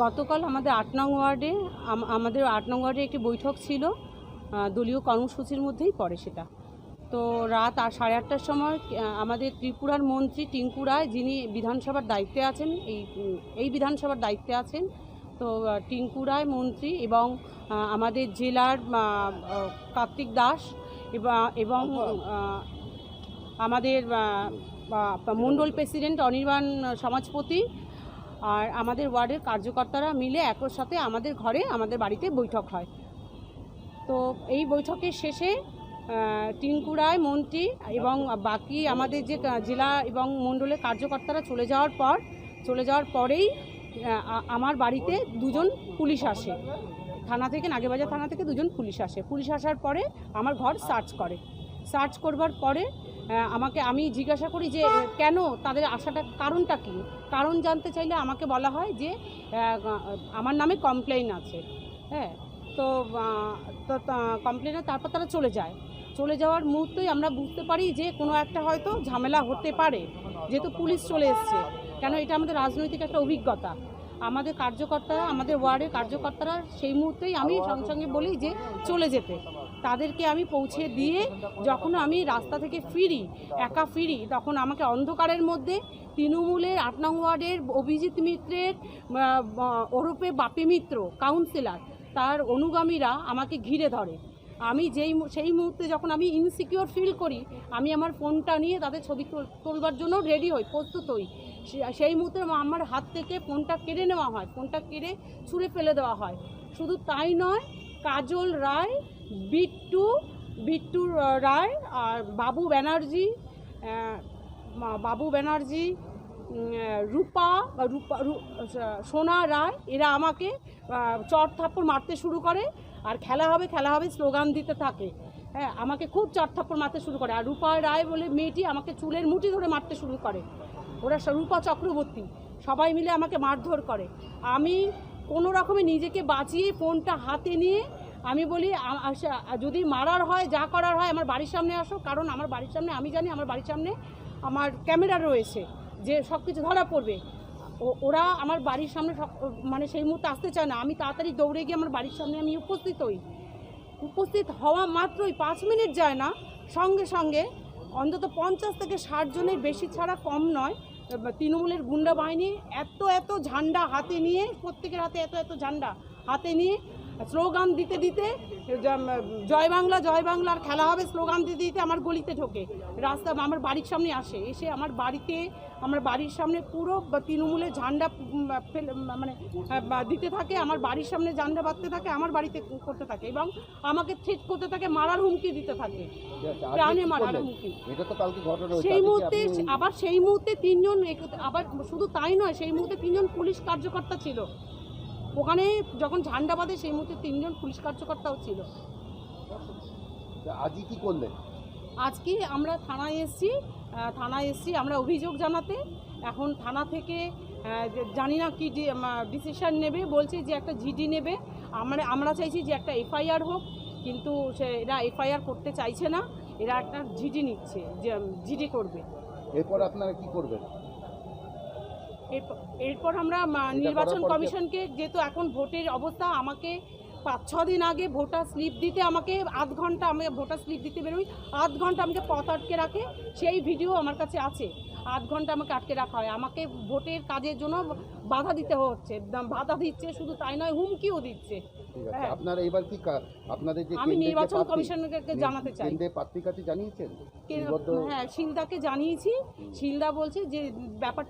গতকাল আমাদের আট নং ওয়ার্ডে, আম- আমাদের আট নং ওয়ার্ডে একটি বৈঠক ছিল। দলীয় কর্মসূচির মধ্যেই পড়ে সেটা। তো রাত সাড়ে আটটার সময় আমাদের ত্রিপুরার মন্ত্রী টিঙ্কু রায়, যিনি বিধানসভার দায়িত্বে আছেন, এই এই বিধানসভার দায়িত্বে আছেন, তো টিঙ্কু রায় মন্ত্রী এবং আমাদের জেলার কার্তিক দাস এবং আমাদের মণ্ডল প্রেসিডেন্ট অনির্বাণ সমাজপতি আর আমাদের ওয়ার্ডের কার্যকর্তারা মিলে একর সাথে আমাদের ঘরে আমাদের বাড়িতে বৈঠক হয়। তো এই বৈঠকের শেষে রায় মন্ত্রী এবং বাকি আমাদের যে জেলা এবং মণ্ডলের কার্যকর্তারা চলে যাওয়ার পর, চলে যাওয়ার পরেই আমার বাড়িতে দুজন পুলিশ আসে। থানা থেকে, নাগেবাজার থানা থেকে দুজন পুলিশ আসে। পুলিশ আসার পরে আমার ঘর সার্চ করে। সার্চ করবার পরে আমাকে আমি জিজ্ঞাসা করি যে কেন তাদের আসাটা, কারণটা কী? কারণ জানতে চাইলে আমাকে বলা হয় যে আমার নামে কমপ্লেন আছে। হ্যাঁ তো কমপ্লেনে তারপর তারা চলে যায়। চলে যাওয়ার মুহূর্তেই আমরা বুঝতে পারি যে, কোনো একটা হয়তো ঝামেলা হতে পারে। যেহেতু পুলিশ চলে এসছে। কেন এটা আমাদের রাজনৈতিক একটা অভিজ্ঞতা। আমাদের কার্যকর্তারা আমাদের ওয়ার্ডের কার্যকর্তারা সেই মুহূর্তেই আমি সঙ্গে সঙ্গে বলি যে, চলে যেতে। তাদেরকে আমি পৌঁছে দিয়ে যখন আমি রাস্তা থেকে ফিরি, একা ফিরি, তখন আমাকে অন্ধকারের মধ্যে তৃণমূলের আট নং ওয়ার্ডের অভিজিৎ মিত্রের ব- বাপি মিত্র কাউন্সিলর তার অনুগামীরা আমাকে ঘিরে ধরে। আমি যেই সেই মুহূর্তে যখন আমি ইনসিকিওর ফিল করি, আমি আমার ফোনটা নিয়ে তাদের ছবি তুল- তোলবার জন্য রেডি হই, প্রস্তুত হই। সেই মুহূর্তে আমার হাত থেকে ফোনটা কেড়ে নেওয়া হয়, ফোনটা কেড়ে ছুঁড়ে ফেলে দেওয়া হয়। শুধু তাই নয়, কাজল রায় বিট্টু বিট্টু রায় আর বাবু ব্যানার্জি বাবু ব্যানার্জি রূপা বা রূপা, রু- সোনা রায়, এরা আমাকে চট থাপ্পড় মারতে শুরু করে আর খেলা হবে খেলা হবে স্লোগান দিতে থাকে। হ্যাঁ আমাকে খুব চট থাপ্পড় মারতে শুরু করে। আর রূপা রায় বলে মেয়েটি আমাকে চুলের মুঠি ধরে মারতে শুরু করে। ওরা রূপা চক্রবর্তী। সবাই মিলে আমাকে মারধর করে। আমি কোনো রকমে নিজেকে বাঁচিয়ে ফোনটা হাতে নিয়ে আমি বলি যদি মারার হয়, যা করার হয়, আমার বাড়ির সামনে আসো। কারণ আমার বাড়ির সামনে, আমি জানি আমার বাড়ির সামনে আমার ক্যামেরা রয়েছে, যে সব কিছু ধরা পড়বে। ওরা আমার বাড়ির সামনে মানে সেই মুহূর্তে আসতে চায় না। আমি তাড়াতাড়ি দৌড়ে গিয়ে আমার বাড়ির সামনে আমি উপস্থিত হই। উপস্থিত হওয়া মাত্রই পাঁচ মিনিট যায় না। সঙ্গে সঙ্গে অন্তত পঞ্চাশ থেকে ষাট জনের বেশি ছাড়া কম নয়। তৃণমূলের গুন্ডা বাহিনী এত এত ঝান্ডা হাতে নিয়ে, প্রত্যেকের হাতে এত এত ঝান্ডা হাতে নিয়ে স্লোগান দিতে দিতে জয় বাংলা জয় বাংলার খেলা হবে স্লোগান দিতে দিতে আমার গলিতে ঢোকে। রাস্তা আমার বাড়ির সামনে আসে। এসে আমার বাড়িতে আমার বাড়ির সামনে পুরো বা তৃণমূলের ঝান্ডা মানে দিতে থাকে আমার বাড়ির সামনে ঝান্ডা বাঁধতে থাকে আমার বাড়িতে করতে থাকে এবং আমাকে থ্রেট করতে থাকে মারার হুমকি দিতে থাকে। প্রাণে মারার হুমকি। সেই মুহূর্তে আবার সেই মুহূর্তে তিনজন আবার শুধু তাই নয় সেই মুহূর্তে তিনজন পুলিশ কার্যকর্তা ছিল। ওখানে যখন ঝান্ডা বাঁধে সেই মুহূর্তে তিনজন পুলিশ কার্যকর্তাও ছিল। আজই কি করলেন? আজকে আমরা থানায় এসছি থানায় এসছি আমরা অভিযোগ জানাতে। এখন থানা থেকে জানি না কি ডিসিশন নেবে বলছে যে একটা জিডি নেবে। আমরা আমরা চাইছি যে একটা এফআইআর হোক কিন্তু সে এরা এফআইআর করতে চাইছে না। এরা একটা জিডি নিচ্ছে যে জিডি করবে। এরপর আপনারা কি করবেন? এরপর আমরা নির্বাচন কমিশনকে যেহেতু এখন ভোটের অবস্থা আমাকে পাঁচ ছ দিন আগে ভোটার স্লিপ দিতে আমাকে আধ ঘণ্টা আমাকে ভোটার স্লিপ দিতে বেরোই আধ ঘণ্টা আমাকে পথ আটকে রাখে সেই ভিডিও আমার কাছে আছে। আধ ঘণ্টা আমাকে আটকে রাখা হয়। আমাকে ভোটের কাজের জন্য বাধা দিতে হচ্ছে একদম বাধা দিচ্ছে শুধু তাই নয় হুমকিও দিচ্ছে। হ্যাঁ। আপনারা এবার কি আপনাদের যে আমি নির্বাচন কমিশনকে জানাতে চাই। কেন্দ্রের কাছে জানিয়েছেন? হ্যাঁ শিলদাকে জানিয়েছি। শিলদা বলছে যে ব্যাপারটা